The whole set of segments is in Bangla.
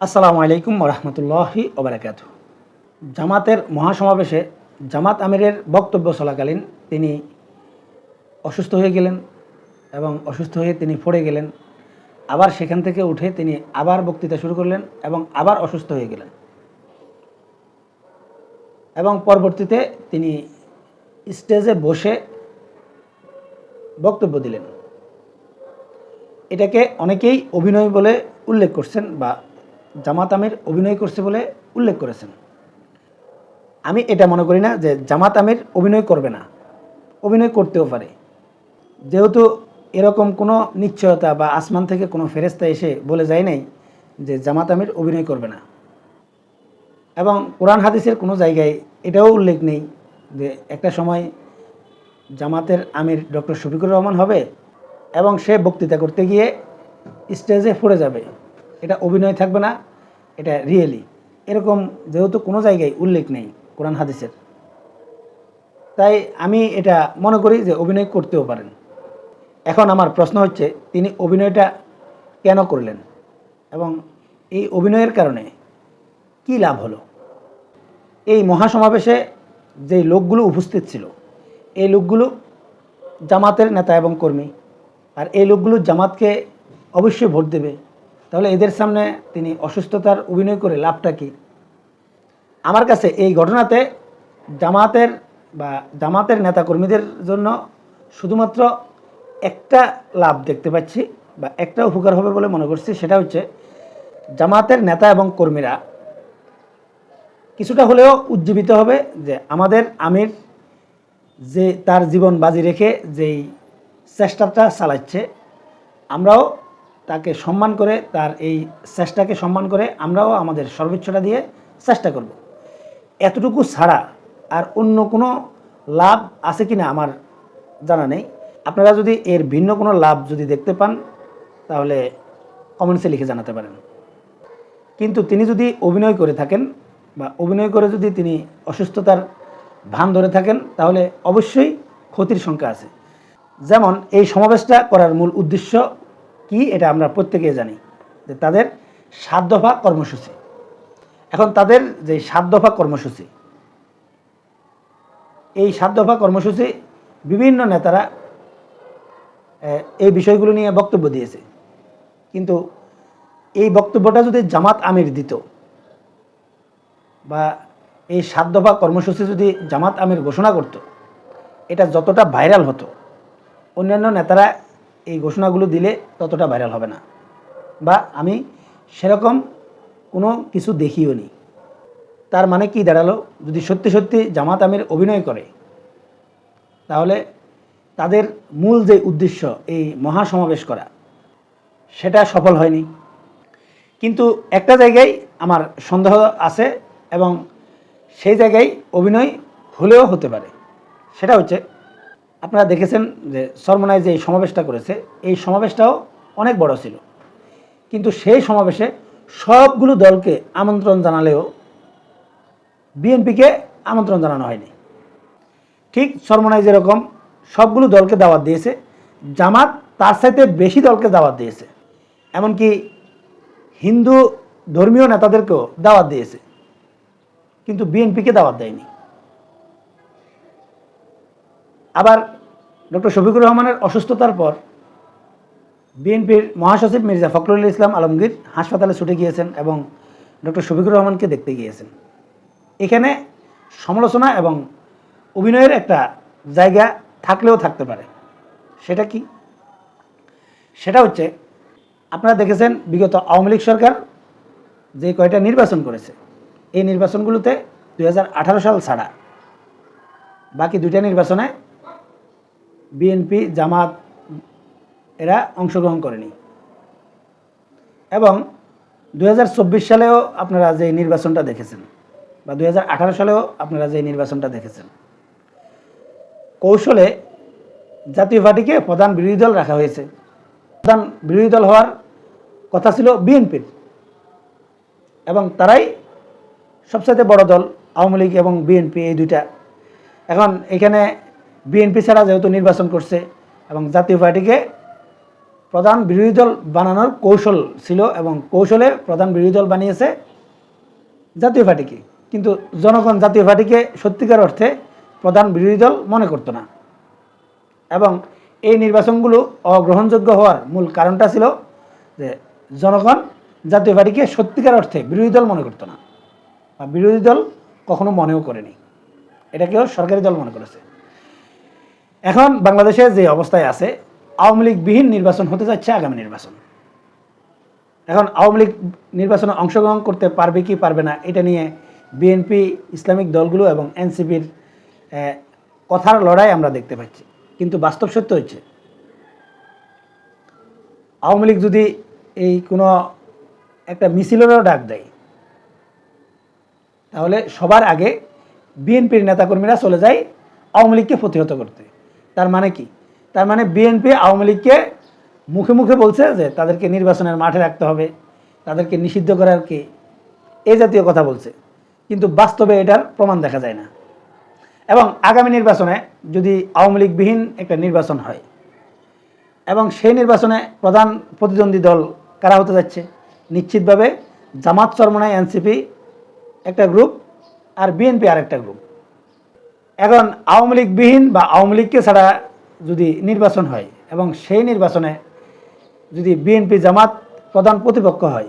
আসসালামু আলাইকুম রহমতুল্লাহি ওবরাকাত। জামাতের মহাসমাবেশে জামাত আমিরের বক্তব্য চলাকালীন তিনি অসুস্থ হয়ে গেলেন এবং অসুস্থ হয়ে তিনি পড়ে গেলেন। আবার সেখান থেকে উঠে তিনি আবার বক্তৃতা শুরু করলেন এবং আবার অসুস্থ হয়ে গেলেন। এবং পরবর্তীতে তিনি স্টেজে বসে বক্তব্য দিলেন। এটাকে অনেকেই অভিনয় বলে উল্লেখ করছেন বা জামাত আমির অভিনয় করছে বলে উল্লেখ করেছেন। আমি এটা মনে করি না যে জামাত আমির অভিনয় করবে না, অভিনয় করতেও পারে। যেহেতু এরকম কোনো নিশ্চয়তা বা আসমান থেকে কোনো ফেরেস্তা এসে বলে যায় নাই যে জামাত আমির অভিনয় করবে না। এবং কোরআন হাদিসের কোনো জায়গায় এটাও উল্লেখ নেই যে একটা সময় জামাতের আমির ডক্টর শফিকুর রহমান হবে এবং সে বক্তৃতা করতে গিয়ে স্টেজে পড়ে যাবে। এটা অভিনয় থাকবে না এটা রিয়েলি এরকম যেহেতু কোনো জায়গায় উল্লেখ নেই কোরআন হাদিসের। তাই আমি এটা মনে করি যে অভিনয় করতেও পারেন। এখন আমার প্রশ্ন হচ্ছে, তিনি অভিনয়টা কেন করলেন? এবং এই অভিনয়ের কারণে কি লাভ হলো? এই মহাসমাবেশে যে লোকগুলো উপস্থিত ছিল, এই লোকগুলো জামাতের নেতা এবং কর্মী, আর এই লোকগুলো জামাতকে অবশ্যই ভোট দেবে। তাহলে এদের সামনে তিনি অসুস্থতার অভিনয় করে লাভটা কি? আমার কাছে এই ঘটনাতে জামাতের বা জামাতের নেতাকর্মীদের জন্য শুধুমাত্র একটা লাভ দেখতে পাচ্ছি বা একটা উপকার হবে বলে মনে করছি, সেটা হচ্ছে জামাতের নেতা এবং কর্মীরা কিছুটা হলেও উজ্জীবিত হবে যে আমাদের আমির যে তার জীবন বাজি রেখে যেই চেষ্টাটা চালাচ্ছে, আমরাও তাকে সম্মান করে, তার এই চেষ্টাকে সম্মান করে আমরাও আমাদের সর্বোচ্চটা দিয়ে চেষ্টা করব। এতটুকু ছাড়া আর অন্য কোনো লাভ আছে কি না আমার জানা নেই। আপনারা যদি এর ভিন্ন কোনো লাভ যদি দেখতে পান, তাহলে কমেন্টসে লিখে জানাতে পারেন। কিন্তু তিনি যদি অভিনয় করে থাকেন বা অভিনয় করে যদি তিনি অসুস্থতার ভান ধরে থাকেন, তাহলে অবশ্যই ক্ষতির সংখ্যা আছে। যেমন এই সমাবেশটা করার মূল উদ্দেশ্য কি এটা আমরা প্রত্যেকেই জানি, যে তাদের সাত দফা কর্মসূচি। এখন তাদের যে সাত দফা কর্মসূচি, এই সাত দফা কর্মসূচি বিভিন্ন নেতারা এই বিষয়গুলো নিয়ে বক্তব্য দিয়েছে। কিন্তু এই বক্তব্যটা যদি জামাত আমির দিত, বা এই সাত দফা কর্মসূচি যদি জামাত আমির ঘোষণা করত, এটা যতটা ভাইরাল হতো, অন্যান্য নেতারা এই ঘোষণাগুলো দিলে ততটা ভাইরাল হবে না। বা আমি সেরকম কোনো কিছু দেখিও নি। তার মানে কি দাঁড়াল? যদি সত্যি সত্যি জামাত আমির অভিনয় করে, তাহলে তাদের মূল যে উদ্দেশ্য এই মহাসমাবেশ করা, সেটা সফল হয়নি। কিন্তু একটা জায়গায় আমার সন্দেহ আছে এবং সেই জায়গায় অভিনয় হলেও হতে পারে। সেটা হচ্ছে আপনারা দেখেছেন যে সরমনায় যে এই সমাবেশটা করেছে, এই সমাবেশটাও অনেক বড় ছিল। কিন্তু সেই সমাবেশে সবগুলো দলকে আমন্ত্রণ জানালেও বিএনপিকে আমন্ত্রণ জানানো হয়নি। ঠিক সরমনায় যেরকম সবগুলো দলকে দাওয়াত দিয়েছে, জামাত তার সাথে বেশি দলকে দাওয়াত দিয়েছে। এমনকি হিন্দু ধর্মীয় নেতাদেরকেও দাওয়াত দিয়েছে। কিন্তু বিএনপিকে দাওয়াত দেয়নি। আবার ডক্টর শফিকুর রহমানের অসুস্থতার পর বিএনপির মহাসচিব মির্জা ফখরুল ইসলাম আলমগীর হাসপাতালে ছুটে গিয়েছেন এবং ডক্টর শফিকুর রহমানকে দেখতে গিয়েছেন। এখানে সমালোচনা এবং অভিনয়ের একটা জায়গা থাকলেও থাকতে পারে। সেটা কি? সেটা হচ্ছে, আপনারা দেখেছেন বিগত আওয়ামী লীগ সরকার যে কয়টা নির্বাচন করেছে, এই নির্বাচনগুলোতে দু হাজার আঠারো সাল ছাড়া বাকি দুইটা নির্বাচনে বিএনপি, জামাত এরা অংশগ্রহণ করেনি। এবং দু হাজার চব্বিশ সালেও আপনারা যে নির্বাচনটা দেখেছেন বা দু হাজার আঠারো সালেও আপনারা যে নির্বাচনটা দেখেছেন, কৌশলে জাতীয় পার্টিকে প্রধান বিরোধী দল রাখা হয়েছে। প্রধান বিরোধী দল হওয়ার কথা ছিল বিএনপির এবং তারাই সবসাথে বড় দল আওয়ামী লীগ এবং বিএনপি এই দুইটা। এখন এখানে বিএনপি ছাড়া যেহেতু নির্বাচন করছে এবং জাতীয় পার্টিকে প্রধান বিরোধী দল বানানোর কৌশল ছিল এবং কৌশলে প্রধান বিরোধী দল বানিয়েছে জাতীয় পার্টিকে। কিন্তু জনগণ জাতীয় পার্টিকে সত্যিকার অর্থে প্রধান বিরোধী দল মনে করতো না। এবং এই নির্বাচনগুলো অগ্রহণযোগ্য হওয়ার মূল কারণটা ছিল যে জনগণ জাতীয় পার্টিকে সত্যিকার অর্থে বিরোধী দল মনে করতো না বা বিরোধী দল কখনো মনেও করেনি। এটাকেও সরকারি দল মনে করেছে। এখন বাংলাদেশে যে অবস্থায় আছে, আওয়ামী লীগবিহীন নির্বাচন হতে যাচ্ছে আগামী নির্বাচন। এখন আওয়ামী লীগ নির্বাচনে অংশগ্রহণ করতে পারবে কি পারবে না, এটা নিয়ে বিএনপি, ইসলামিক দলগুলো এবং এনসিপির কথার লড়াই আমরা দেখতে পাচ্ছি। কিন্তু বাস্তব সত্য হচ্ছে, আওয়ামী লীগ যদি এই কোনো একটা মিছিলেরও ডাক দেয়, তাহলে সবার আগে বিএনপির নেতাকর্মীরা চলে যায় আওয়ামী লীগকে প্রতিহত করতে। তার মানে কি? তার মানে বিএনপি আওয়ামী লীগকে মুখে মুখে বলছে যে তাদেরকে নির্বাচনের মাঠে রাখতে হবে, তাদেরকে নিষিদ্ধ করার কি এই জাতীয় কথা বলছে। কিন্তু বাস্তবে এটার প্রমাণ দেখা যায় না। এবং আগামী নির্বাচনে যদি আওয়ামী লীগবিহীন একটা নির্বাচন হয়, এবং সেই নির্বাচনে প্রধান প্রতিদ্বন্দ্বী দল কারা হতে যাচ্ছে? নিশ্চিতভাবে জামাত চরমনায় এনসিপি একটা গ্রুপ আর বিএনপি আর একটা গ্রুপ এখন আওয়ামী লীগবিহীন বা আওয়ামী লীগকে ছাড়া যদি নির্বাচন হয় এবং সেই নির্বাচনে যদি বিএনপি জামাত প্রধান প্রতিপক্ষ হয়,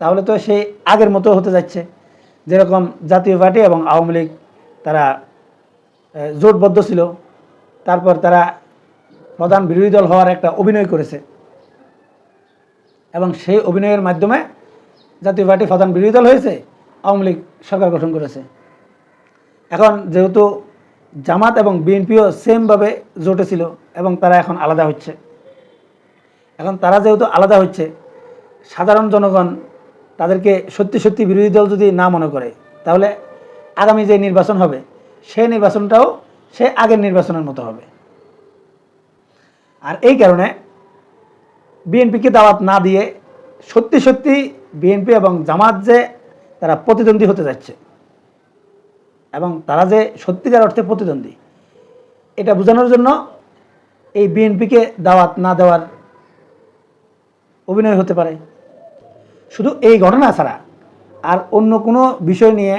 তাহলে তো সেই আগের মতো হতে যাচ্ছে। যেরকম জাতীয় পার্টি এবং আওয়ামী লীগ তারা জোটবদ্ধ ছিল। তারপর তারা প্রধান বিরোধী দল হওয়ার একটা অভিনয় করেছে। এবং সেই অভিনয়ের মাধ্যমে জাতীয় পার্টি প্রধান বিরোধী দল হয়েছে, আওয়ামী লীগ সরকার গঠন করেছে। এখন যেহেতু জামাত এবং বিএনপিও সেমভাবে জোটে ছিল এবং তারা এখন আলাদা হচ্ছে। এখন তারা যেহেতু আলাদা হচ্ছে, সাধারণ জনগণ তাদেরকে সত্যি সত্যি বিরোধী দল যদি না মনে করে, তাহলে আগামী যে নির্বাচন হবে, সেই নির্বাচনটাও সে আগের নির্বাচনের মতো হবে। আর এই কারণে বিএনপিকে দাওয়াত না দিয়ে সত্যি সত্যি বিএনপি এবং জামাত যে তারা প্রতিদ্বন্দ্বী হতে যাচ্ছে এবং তারা যে সত্যিকার অর্থে প্রতিদ্বন্দ্বী, এটা বোঝানোর জন্য এই বিএনপিকে দাওয়াত না দেওয়ার অভিনয় হতে পারে। শুধু এই ঘটনা ছাড়া আর অন্য কোনো বিষয় নিয়ে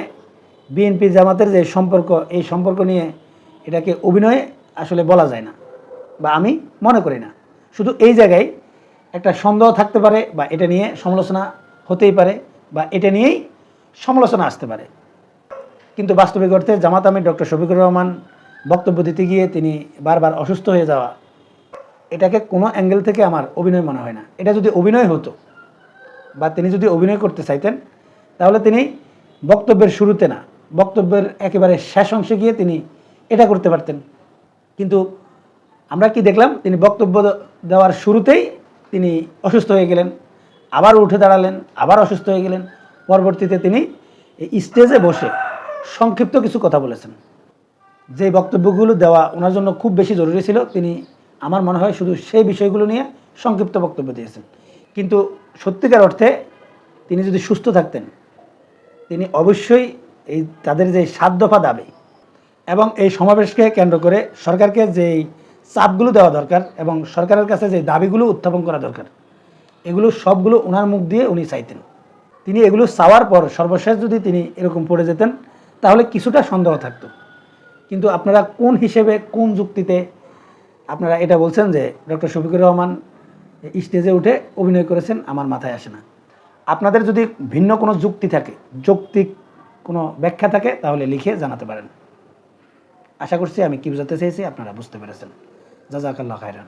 বিএনপি জামাতের যে সম্পর্ক, এই সম্পর্ক নিয়ে এটাকে অভিনয় আসলে বলা যায় না বা আমি মনে করি না। শুধু এই জায়গায় একটা সন্দেহ থাকতে পারে বা এটা নিয়ে সমালোচনা হতেই পারে বা এটা নিয়েই সমালোচনা আসতে পারে। কিন্তু বাস্তবিক অর্থে জামাত আমির ডক্টর শফিকুর রহমান বক্তব্য দিতে গিয়ে তিনি বারবার অসুস্থ হয়ে যাওয়া, এটাকে কোনো অ্যাঙ্গেল থেকে আমার অভিনয় মনে হয় না। এটা যদি অভিনয় হতো বা তিনি যদি অভিনয় করতে চাইতেন, তাহলে তিনি বক্তব্যের শুরুতে না, বক্তব্যের একেবারে শেষ অংশে গিয়ে তিনি এটা করতে পারতেন। কিন্তু আমরা কি দেখলাম, তিনি বক্তব্য দেওয়ার শুরুতেই তিনি অসুস্থ হয়ে গেলেন আবার উঠে দাঁড়ালেন, আবার অসুস্থ হয়ে গেলেন। পরবর্তীতে তিনি স্টেজে বসে সংক্ষিপ্ত কিছু কথা বলেছেন। যে বক্তব্যগুলো দেওয়া ওনার জন্য খুব বেশি জরুরি ছিল, তিনি আমার মনে হয় শুধু সেই বিষয়গুলো নিয়ে সংক্ষিপ্ত বক্তব্য দিয়েছেন। কিন্তু সত্যিকার অর্থে তিনি যদি সুস্থ থাকতেন, তিনি অবশ্যই এই তাদের যে সাত দফা দাবি এবং এই সমাবেশকে কেন্দ্র করে সরকারকে যেই চাপগুলো দেওয়া দরকার এবং সরকারের কাছে যে দাবিগুলো উত্থাপন করা দরকার, এগুলো সবগুলো ওনার মুখ দিয়ে উনি চাইতেন। তিনি এগুলো চাওয়ার পর সর্বশেষ যদি তিনি এরকম পড়ে যেতেন তাহলে কিছুটা সন্দেহ থাকতো। কিন্তু আপনারা কোন হিসেবে, কোন যুক্তিতে আপনারা এটা বলছেন যে ডক্টর শফিকুর রহমান স্টেজে উঠে অভিনয় করেছেন, আমার মাথায় আসে না। আপনাদের যদি ভিন্ন কোনো যুক্তি থাকে, যৌক্তিক কোনো ব্যাখ্যা থাকে, তাহলে লিখে জানাতে পারেন। আশা করছি আমি কি বোঝাতে চেয়েছি, আপনারা বুঝতে পেরেছেন। জাজাকাল্লাহ খায়রান।